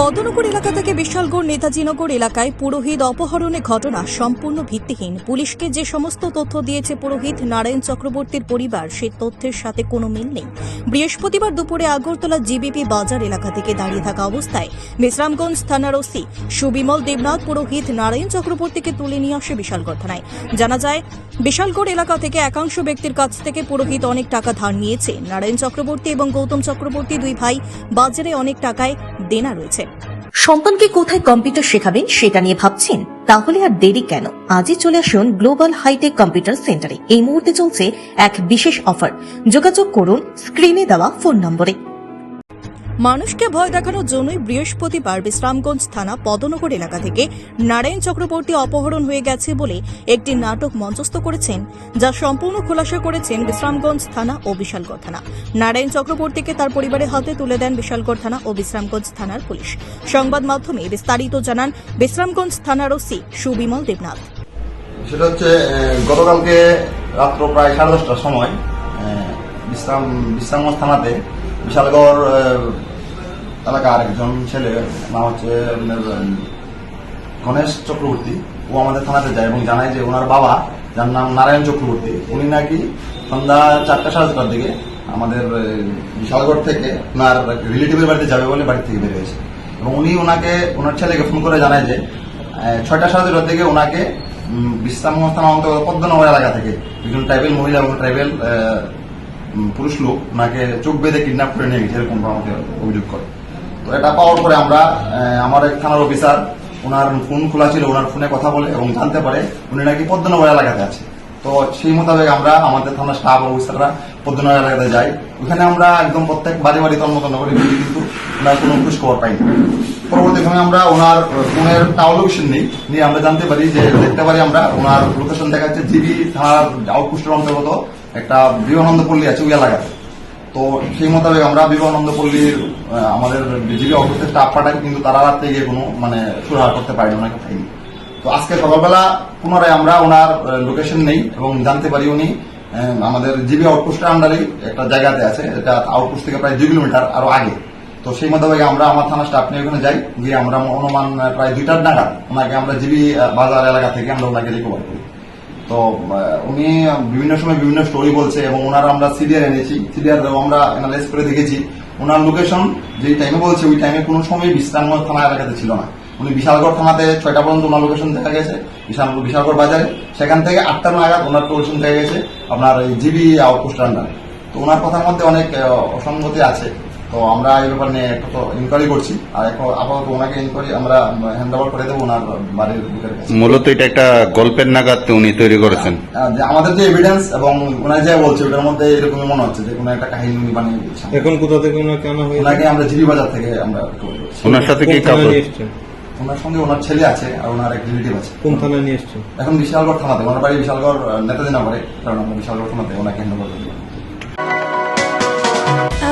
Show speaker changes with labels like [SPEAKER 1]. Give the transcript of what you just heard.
[SPEAKER 1] পদনগর এলাকা থেকে বিশালগড় নেতাজিনগর এলাকায় পুরোহিত অপহরণের ঘটনা সম্পূর্ণ ভিত্তিহীন। পুলিশকে যে সমস্ত তথ্য দিয়েছে পুরোহিত নারায়ণ চক্রবর্তীর পরিবার সেই তথ্যের সাথে কোনো মিল নেই। বৃহস্পতিবার দুপুরে আগরতলা জিবিপি বাজার এলাকা থেকে দাঁড়িয়ে থাকা অবস্থায় বিশ্রামগঞ্জ থানার ওসি সুবিমল দেবনাথ পুরোহিত নারায়ণ চক্রবর্তীকে তুলে নিয়ে আসে বিশালগড় থানায়। জানা যায় বিশালগড় এলাকা থেকে একাংশ ব্যক্তির কাছ থেকে পুরোহিত অনেক টাকা ধার নিয়েছে। নারায়ণ চক্রবর্তী এবং গৌতম চক্রবর্তী দুই ভাই বাজারে অনেক টাকায় দেনা রয়েছে।
[SPEAKER 2] সন্তানকে কোথায় কম্পিউটার শেখাবেন সেটা নিয়ে ভাবছেন? তাহলে আর দেরি কেন? আজই চলে আসুন গ্লোবাল হাইটেক কম্পিউটার সেন্টারে। এই মুহূর্তে চলছে এক বিশেষ অফার। যোগাযোগ করুন স্ক্রিনে দেওয়া ফোন নম্বরে।
[SPEAKER 1] মানুষকে ভয় দেখানোর জন্যই বৃহস্পতিবার বিশ্রামগঞ্জ থানা পদনগর এলাকা থেকে নারায়ণ চক্রবর্তী অপহরণ হয়ে গেছে বলে একটি নাটক মঞ্চস্থ করেছেন, যা সম্পূর্ণ খোলাসা করেছেন বিশ্রামগঞ্জ থানা ও বিশালগড় থানা। নারায়ণ চক্রবর্তীকে তার পরিবারের হাতে তুলে দেন বিশালগড় থানা ও বিশ্রামগঞ্জ থানার পুলিশ। সংবাদ মাধ্যমে বিস্তারিত জানান বিশ্রামগঞ্জ থানার ওসি সুবিমল দেবনাথ।
[SPEAKER 3] সেটা হচ্ছে গতকালকে রাত্র প্রায় সাড়ে দশটার সময় বিশ্রাম বিশ্রামগঞ্জ থানাতে বিশালগড় এলাকার একজন ছেলে নাম হচ্ছে গণেশ চক্রবর্তী। ও আমাদের থানাতে যায় এবং জানায় যে ওনার বাবা, যার নাম নারায়ণ চক্রবর্তী, উনি নাকি সন্ধ্যা চারটা সাড়ে চারটার দিকে আমাদের বিশালগড় থেকে ওনার রিলেটিভের বাড়িতে যাবে বলে বাড়ি থেকে বের হয়েছে। এবং উনি ওনাকে, ওনার ছেলেকে ফোন করে জানায় যে ছয়টা সাড়ে ছটার দিকে ওনাকে বিশ্রাম সংস্থান অন্তর্গত পদ্মনগর এলাকা থেকে একজন ট্রাইবেল মহিলা এবং ট্রাইবেল পুরুষ লোক ওনাকে চোখ বেঁধে কিডন্যাপ করে নিয়ে গেছে, এরকম আমাকে অভিযোগ করে। এটা পাওয়ার পরে আমরা আমার থানার অফিসার ওনার ফোন খোলা ছিল ওনার ফোনে কথা বলে এবং জানতে পারে উনি নাকি পদ্মনগর এলাকাতে আছে। তো সেই মোতাবেক আমরা আমাদের থানার স্টাফ অফিসাররা পদ্মনগর এলাকাতে যাই। ওখানে আমরা একদম প্রত্যেক বাড়ি বাড়ি তন্মতন্ন করি কিন্তু ওনার কোনো খুশ খবর পাইনি পরবর্তী সময় আমরা ওনার ফোনের টাওয়ার লোকেশন নেই, নিয়ে আমরা জানতে পারি যে দেখতে পারি আমরা ওনার লোকেশন দেখা যাচ্ছে জিবি থানার আউটপোস্টের অন্তর্গত একটা বিবেকানন্দ পল্লী আছে ওই এলাকাতে। তো সেই মোতাবেক আমরা বিবেকানন্দ পল্লীর আমাদের জিবি অফিসের স্টাফ পাঠাই কিন্তু তারা রাত থেকে কোনো মানে সুরাহা করতে পারেনি ওনাকে পাইনি তো আজকে সকালবেলা পুনরায় আমরা ওনার লোকেশন নেই এবং জানতে পারি উনি আমাদের জিবি আউটপোস্টের আন্ডারেই একটা জায়গাতে আছে, এটা আউটপোস্ট থেকে প্রায় দুই কিলোমিটার আরও আগে। তো সেই মোতাবেক আমরা আমার থানা স্টাফ নিয়ে ওখানে যাই, গিয়ে আমরা অনুমান, প্রায় দুইটার নাগাদ ওনাকে আমরা জিবি বাজার এলাকা থেকে আমরা ওনাকে রিকভার করি। তো উনি বিভিন্ন সময় বিভিন্ন স্টোরি বলছে এবং ওনার আমরা সিডিআর এনেছি। সিডিআর আমরা অ্যানালাইজ করে দেখেছি। ওনার লোকেশন যে টাইমে বলছে, ওই টাইমে কোনো সময় বিশ্রামগড় থানা এলাকাতে ছিল না। উনি বিশালগড় থানাতে ছয়টা পর্যন্ত ওনার লোকেশন দেখা গেছে, বিশাল বিশালগড় বাজারে। সেখান থেকে আটটা নাগাদ ওনার লোকেশন দেখা গেছে, আপনার জিবি আউটপোস্ট আন্ডারে তো ওনার কথার মধ্যে অনেক অসঙ্গতি আছে। তো আমরা এই ব্যাপার নিয়ে একটা তো ইনকোয়ারি করছি। আর এখন আপাতত ওনাকে ইনকোয়ারি আমরা হ্যান্ড ওভার করে দেবো ওনার বাড়ির লোকের কাছে।
[SPEAKER 4] মূলত এটা একটা গল্পের নাগাদ উনি তৈরি করেছেন।
[SPEAKER 3] আমাদের যে এভিডেন্স এবং ওনার যা বলছে ওটার মধ্যে এরকমই মনে হচ্ছে যে কোনো একটা কাহিনী উনি বানিয়ে দিচ্ছেন
[SPEAKER 5] এখন কোথা থেকে ওনাকে আনা হয়েছে?
[SPEAKER 3] ওনাকে আমরা জিবি বাজার থেকে আমরা
[SPEAKER 4] ওনার সাথে কি
[SPEAKER 5] কোন
[SPEAKER 4] কাপড়
[SPEAKER 3] ওনার সঙ্গে ওনার ছেলে আছে আর ওনার এক রিলেটিভ আছে।
[SPEAKER 5] কোন থানায় নিয়ে এসছেন?
[SPEAKER 3] এখন বিশালগড় থানাতে ওনার বাড়ি বিশালগড় নেতাজি নগরে কারণ আমরা বিশালগড় থানাতে ওনাকে হ্যান্ড ওভার করে দিলাম।